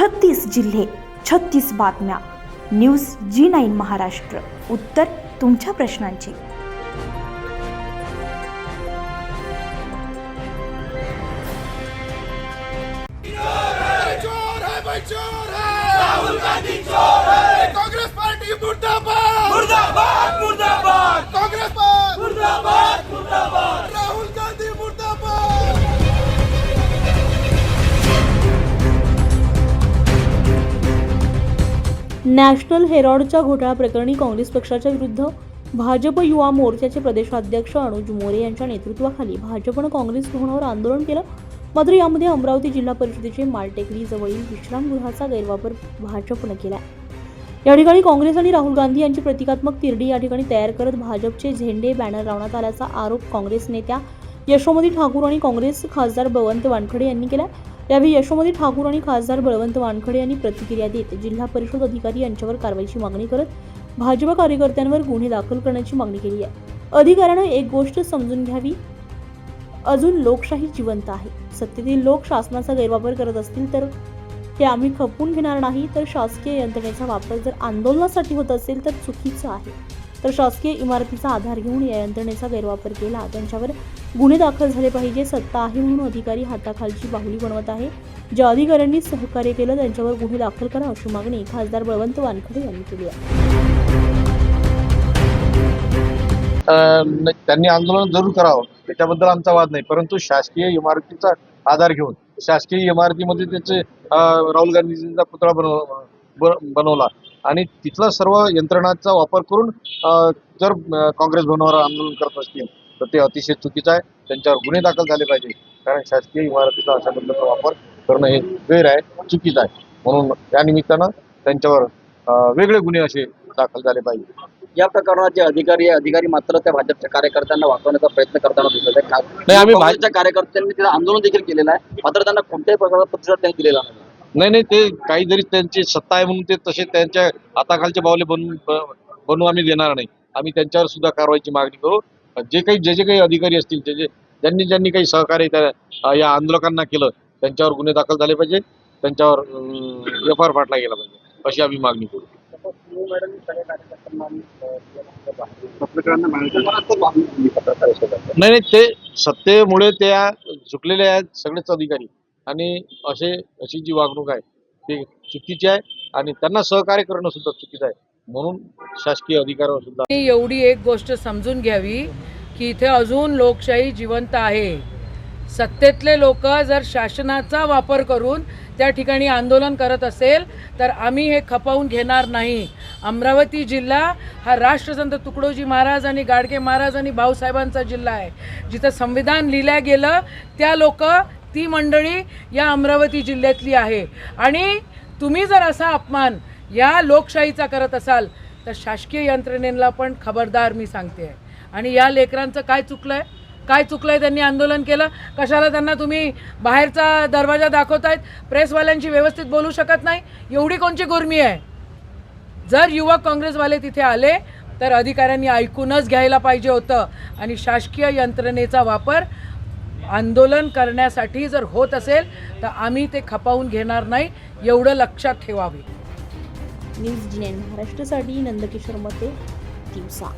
छत्तीस जिल्हे छत्तीस बातम्या. News G nine Maharashtra. उत्तर तुमच्या प्रश्नांची. चोर है भाई चोर है! राहुल गांधी चोर है! कांग्रेस पार्टी मुर्दाबाद मुर्दाबाद! नॅशनल हेरॉडच्या घोटाळा प्रकरणी काँग्रेस पक्षाच्या विरुद्ध भाजप युवा मोर्चाचे प्रदेशाध्यक्ष अनुज मोरे यांच्या नेतृत्वाखाली भाजपनं काँग्रेस भवनावर आंदोलन केलं. मात्र यामध्ये अमरावती जिल्हा परिषदेचे मालटेकडी जवळील विश्रामगृहाचा गैरवापर भाजपनं केला. या ठिकाणी काँग्रेस आणि राहुल गांधी यांची प्रतिकात्मक तिरडी या ठिकाणी तयार करत भाजपचे झेंडे बॅनर लावण्यात आल्याचा आरोप काँग्रेस नेत्या यशोमती ठाकूर आणि काँग्रेस खासदार बवंत वानखडे यांनी केला. यावेळी यशोमती ठाकूर आणि खासदार बळवंत वानखडे यांनी प्रतिक्रिया देत जिल्हा परिषद अधिकारी यांच्यावर कारवाईची मागणी करत भाजप कार्यकर्त्यांवर गुन्हे दाखल करण्याची मागणी केली आहे. अधिकाऱ्यानं एक गोष्ट समजून घ्यावी. अजून लोकशाही जिवंत आहे. सत्तेतील लोक शासनाचा गैरवापर करत असतील तर हे आम्ही खपवून घेणार नाही. तर शासकीय यंत्रणेचा वापर जर आंदोलनासाठी होत असेल तर चुकीचं आहे. तर शासकीय इमारतीचा आधार घेऊन या यंत्रणेचा गैरवापर केला. त्यांच्यावर गुन्हे दाखल झाले पाहिजे सत्ता आहे म्हणून अधिकारी हाताखालची बाहुली बनवत आहे. ज्या अधिकाऱ्यांनी सहकार्य केलं त्यांच्यावर गुन्हे दाखल करा अशी मागणी खासदार बळवंत वानखडे यांनी केली आहे. अं, त्यांनी आंदोलन जरूर करावं त्याच्याबद्दल आमचा वाद नाही. परंतु शासकीय इमारतीचा आधार घेऊन शासकीय इमारतीमध्ये त्याचे राहुल गांधीजींचा पुतळा बनव बनवला. आणि तिथला सर्व यंत्रणाचा वापर करून जर काँग्रेस भवनावर आंदोलन करत असतील तर ते अतिशय चुकीचं आहे. त्यांच्यावर गुन्हे दाखल झाले पाहिजे. कारण शासकीय इमारतीचा अशा पद्धतीचा वापर करणं हे गैर आहे चुकीचं आहे. म्हणून या निमित्तानं त्यांच्यावर वेगळे गुन्हे असे दाखल झाले पाहिजे. या प्रकरणात जे अधिकारी अधिकारी मात्र त्या भाजपच्या कार्यकर्त्यांना वाचवण्याचा प्रयत्न करताना दिसत आहे आम्ही भा- काँग्रेसच्या कार्यकर्त्यांनी तिथे आंदोलन देखील केलेलं आहे. मात्र त्यांना कोणत्याही प्रकारचा प्रतिसाद त्यांनी दिलेला नाही. नाही नाही ते काहीतरी त्यांची सत्ता आहे म्हणून ते तसे त्यांच्या हाताखालचे बावले बनवून बनवून आम्ही देणार नाही. आम्ही त्यांच्यावर सुद्धा कारवाईची मागणी करू. जे काही जे जे काही अधिकारी असतील जे जे ज्यांनी ज्यांनी काही सहकार्य त्या या आंदोलकांना केलं त्यांच्यावर गुन्हे दाखल झाले पाहिजे. त्यांच्यावर एफ आर फाटला गेला पाहिजे अशी आम्ही मागणी करू. नाही नाही ते सत्तेमुळे त्या झुकलेले आहेत सगळेच अधिकारी. आणि असे अशी जी वागणूक आहे ते चुकीची आहे आणि त्यांना सहकार्य करणं सुद्धा चुकीचं आहे. म्हणून शासकीय अधिकाऱ्यावर सुद्धा एवढी एक गोष्ट समजून घ्यावी की इथे अजून लोकशाही जिवंत आहे. सत्तेतले लोक जर शासनाचा वापर करून त्या ठिकाणी आंदोलन करत असेल तर आम्ही हे खपवून घेणार नाही. अमरावती जिल्हा हा राष्ट्रसंत तुकडोजी महाराज आणि गाडगे महाराज आणि भाऊसाहेबांचा जिल्हा आहे. जिथं संविधान लिहिलं गेलं त्या लोक ती मंडळी या अमरावती जिल्ह्यातली आहे. आणि तुम्ही जर असा अपमान या लोकशाहीचा करत असाल तर शासकीय यंत्रणेला पण खबरदार मी सांगते. आहे आणि या लेकरांचं काय चुकलं आहे काय चुकलं आहे त्यांनी आंदोलन केलं? कशाला त्यांना तुम्ही बाहेरचा दरवाजा दाखवतायत? प्रेसवाल्यांशी व्यवस्थित बोलू शकत नाही? एवढी कोणची गुरमी आहे? जर युवक काँग्रेसवाले तिथे आले तर अधिकाऱ्यांनी ऐकूनच घ्यायला पाहिजे होतं. आणि शासकीय यंत्रणेचा वापर आंदोलन करण्यासाठी जर होत असेल तर आम्ही ते खपावून घेणार नाही एवढं लक्षात ठेवावे. न्यूज जी महाराष्ट्रासाठी नंदकिशोर मते दिवसा.